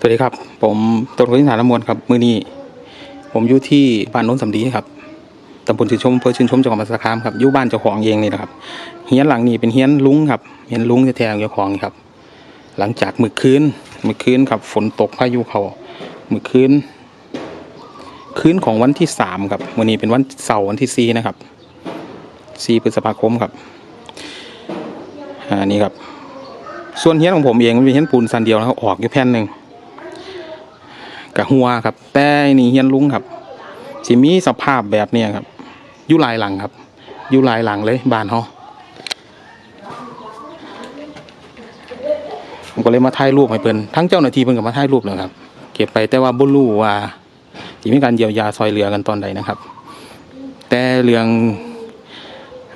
สวัสดีครับ ผมตนคนที่ฐานละมวลครับ มือนี้ ผมอยู่ที่บ้านโน้นสำลีครับตำบลชื่นชมอำเภอชื่นชมจังหวัดมหาสารคามครับอยู่บ้านเจ้าของเองนี่นะครับเฮียนหลังนี้เป็นเฮียนลุงครับเฮียนลุงแท้ๆของเจ้าของครับ หลังจากมือคืนมือคืนครับฝนตกพายุเขามือคืนคืนของวันที่สามครับวันนี้เป็นวันเสาร์วันที่สี่นะครับสี่พฤษภาคมครับอ่านี่ครับ ส่วนเฮียนของผมเองมันเป็นเฮียนปูนสันเดียวนะครับออกอยู่แผ่นหนึ่ง กับหัวครับ แต่นี่เฮียนลุงครับสิมีสภาพแบบเนี้ยครับอยู่หลายหลังครับอยู่หลายหลังเลยบ้านเขาผมก็เลยมาถ่ายรูปให้เพิ่นทั้งเจ้าหน้าที่เพิ่นก็มาถ่ายรูปเลยครับ เก็บไปแต่ว่าบ่รู้ว่าสิมีการเยียวยาซอยเหลือกันตอนใดนะครับ แต่เรื่อง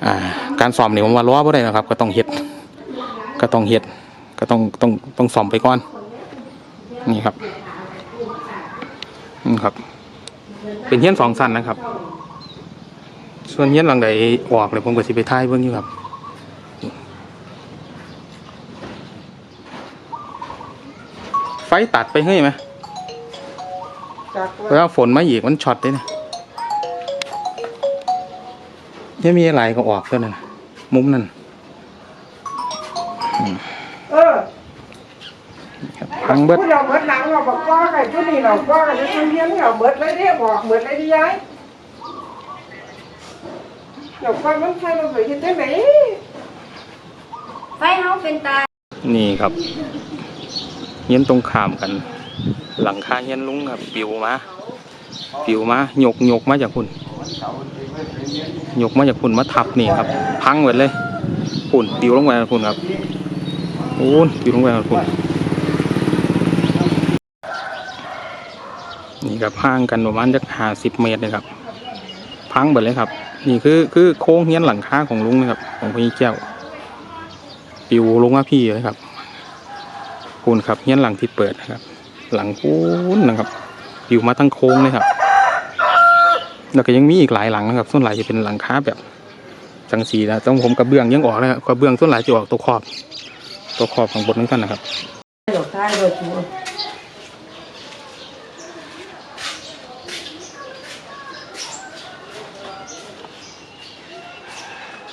อ่าการสอบเนี่ยผมว่าล้อบ่ได้นะครับ ก็ต้องเฮ็ดก็ต้องเฮ็ดก็ต้องต้องต้องซ่อมไปก่อน นี่ครับ นี่ครับ เป็นเฮียนสองสั้นนะครับ ส่วนเฮียนหลังใดออกเลยผมก็สิไปท้ายเบิ่งอยู่ครับไฟตัดไปเฮ้ยไหมจากเพราะว่าฝนมาอีกมันช็อตเลยนะยังมีอะไรก็ออกตัวนั้นน่ะมุมนั้นเออครับ พังเบิดผู้เราเบิดหลังเราบอกก้อไก่ผู้นี้เราก้อไก่จะทำเพี้ยนเราเบิดเลยเนี่ยบอกเบิดเลยที่ย้ายเราก้อมันใช่เราเบิดที่ไหนไฟเฮาเป็นตา นี่ครับเฮียนตรงข้ามกัน หลังคาเฮียนลุงครับปิวมาปิวมาหยกหยกมาจากคุณหยกมาจากคุณมาทับนี่ครับ พังหมดเลยปุ่นปิวลงไปกับคุณครับโอ้นปิวลงไปกับคุณ นี่ครับห่างกันประมาณจักห้าสิบเมตรเลยครับ พังหมดเลยครับ นี่คือคือโค้งเฮียนหลังคาของลุงนะครับ ของพี่แก้วปิวลงมาพี่เลยครับปูนครับเฮียนหลังที่เปิดนะครับ หลังปูนนะครับปิวมาทั้งโค้งเลยครับแล้วก็ยังมีอีกหลายหลังนะครับส่วนหลายจะเป็นหลังคาแบบจังสีนะต้องผมกระเบื้องยังออกเลยครับกระเบื้องส่วนหลายจะออกตัวขอบ ตัวขอบของบนนั่นกันนะครับ เราท้ายเราชัว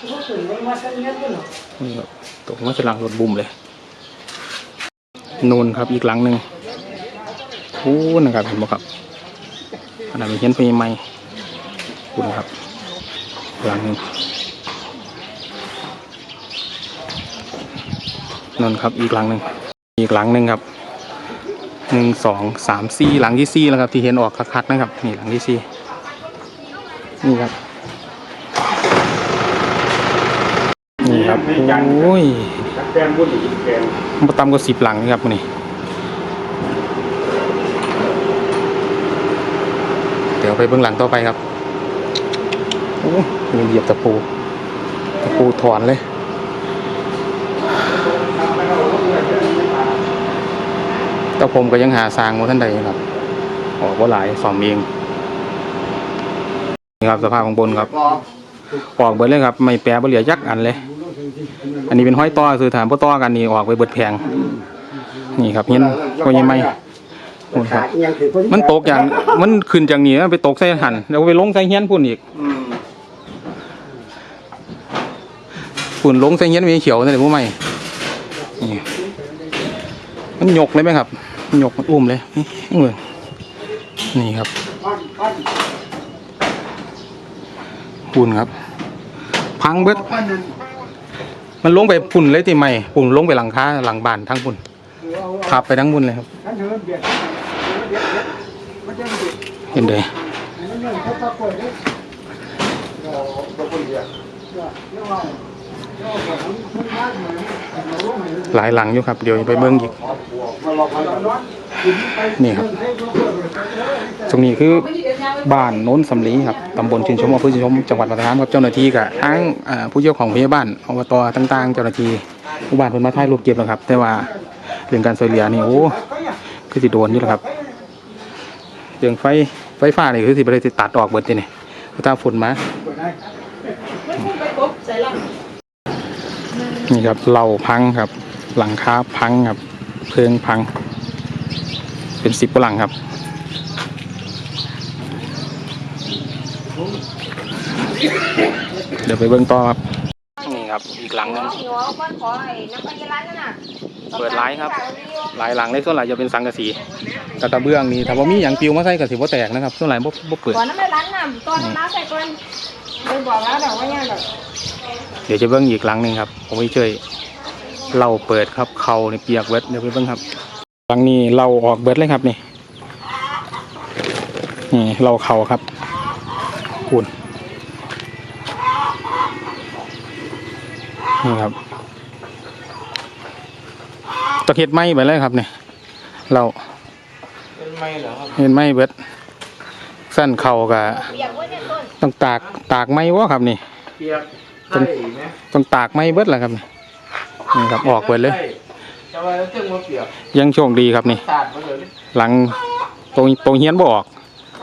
รู้สึกว่ามาตั้งเยอะด้วยเนี่ครับตกมาจะหลังรถบุ่มเลยนูนครับอีกหลังหนึ่งโอ้นะครับเห็นไหมครับอันนั้นเป็นเฮียนไฟไหม้คุณครับหลังหนึ่งนั่นครับอีกหลังหนึ่งอีกหลังหนึ่งครับหนึ่งสองสามสี่หลังที่สี่แล้วครับที่เห็นออกคักๆนะครับนี่หลังที่สี่นี่ครับ ครับโอ้ยแกมบุหรี่แกมมาตำก็สิบหลังนะครับมื้อนี่เดี๋ยวไปเบื้องหลังต่อไปครับโอ้ยเหยียบตะปูตะปูถอนเลยแต่ผมก็ยังหาสร้างมาท่านใดอยู่ครับออกว่าหลายสอมเองนี่ครับสภาพของบนครับ ออกเบิดเลยครับ ไม่แปรบ่เหลือยักอันเลย อันนี้เป็นห้อยต่อคือถามพ่ต่อกันนี่ออกไปเบิดแพง นี่ครับเห็นก็ยังไม่โอ้ครับมันตกอย่างมันขึ้นจากนี้ไปตกใส่หันแล้วไปลงใส่เฮียนพุ่นอีกพุ่นลงใส่เฮียนมีเขียวนั่นแหละผู้ใหม่มันหยกเลยไหมครับหยกมันอุ้มเลยเหมือนนี่ครับพุ่นครับ พังเบิด มันลงไปพุ่นเลยที่ไม่พุ่นลงไปหลังคาหลังบ้านทั้งพุ่นขับไปทั้งพุ่นเลยครับ เห็นเลยมันเดินเขาตะโกนเลยหลายหลังอยู่ครับ เดี๋ยวไปเบิ้งอีก นี่ครับ ตรงนี้คือ บ้านโน้นสำลีครับตำบลชินชมอำเภอชินชมจังหวัดปัตตานีครับเจ้าหน้าที่กับทั้งผู้เจ้าของพยาบาลอบตต่างๆ เจ้าหน้าที่ผู้บ้านเพิ่นมาถ่ายรูปเก็บแล้วครับ แต่ว่าเรื่องการช่วยเหลือนี่โอ้คือสิโดนอยู่แล้วครับเรื่องไฟไฟฟ้านี่คือสิบ่ได้สิตัดออกเบิดนี่นี่ถ้าฝนมานี่ครับเหล่าพังครับ หลังคาพังครับ เพลิงพัง เป็นสิบกว่าหลังครับ เดี๋ยวไปเบิ่งต่อครับ นี่ครับ อีกหลังหนึงหนูเอาก้อนขอไอ้น้ำปลาร้านนั่นน่ะเปิดไลฟ์ครับ หลายหลังเลยส่วนหลายจะเป็นสังกะสีแต่กระเบื้องนี่ถ้าว่ามีอย่างปิวมาใส่กระสีบ่แตกนะครับ ส่วนหลายบ่บ่เปิด ก่อนน้ำปลาร้านน่ะตอนน้ำร้านใส่ก่อนไปบอกแล้วแต่ว่าเนี่ยแบบเดี๋ยวจะเบิ่งอีกหลังหนึ่งครับ ผมไม่ช่วยเราเปิดครับเขาในเปียกเวทเดี๋ยวไปเบิ่งครับหลังนี้เราออกเบิดเลยครับนี่นี่เราเขาครับอุ่น นี่ครับตะเข็ดไหมไปเลยครับเนี่ยเราเป็นไม่เหรอครับเห็นไหมเบิดสั้นเข่ากับเปียกว่าเนี่ยต้นต้องตากตากไหมวะครับนี่เปียกไข่ไหมต้องตากไหมเบิดแหละครับนี่นี่ครับออกเบิดเลยจะว่าเจ้ามาเปียกยังโชคดีครับนี่สาดมาเลยหลังตรงตรงเฮียนบ่ออก